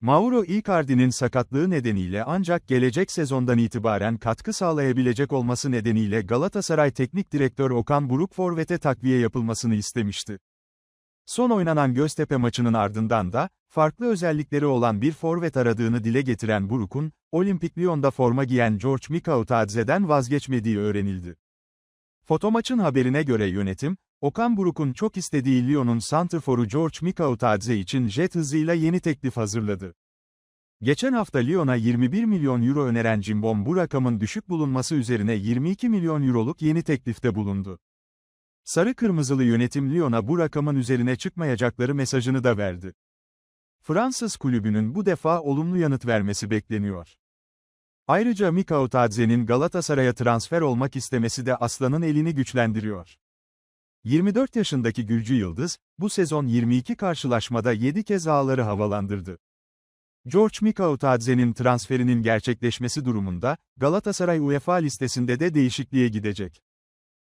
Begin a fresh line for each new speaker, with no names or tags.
Mauro Icardi'nin sakatlığı nedeniyle ancak gelecek sezondan itibaren katkı sağlayabilecek olması nedeniyle Galatasaray Teknik Direktör Okan Buruk forvete takviye yapılmasını istemişti. Son oynanan Göztepe maçının ardından da, farklı özellikleri olan bir forvet aradığını dile getiren Buruk'un, Olimpik Lyon'da forma giyen George Mikautadze'den vazgeçmediği öğrenildi. Fotomaçın haberine göre yönetim, Okan Buruk'un çok istediği Lyon'un santrforu George Mikautadze için jet hızıyla yeni teklif hazırladı. Geçen hafta Lyon'a 21 milyon euro öneren Cimbom bu rakamın düşük bulunması üzerine 22 milyon euroluk yeni teklifte bulundu. Sarı Kırmızılı yönetim Lyon'a bu rakamın üzerine çıkmayacakları mesajını da verdi. Fransız kulübünün bu defa olumlu yanıt vermesi bekleniyor. Ayrıca Mikautadze'nin Galatasaray'a transfer olmak istemesi de Aslan'ın elini güçlendiriyor. 24 yaşındaki Gülcü Yıldız, bu sezon 22 karşılaşmada 7 kez ağları havalandırdı. George Mikautadze'nin transferinin gerçekleşmesi durumunda, Galatasaray UEFA listesinde de değişikliğe gidecek.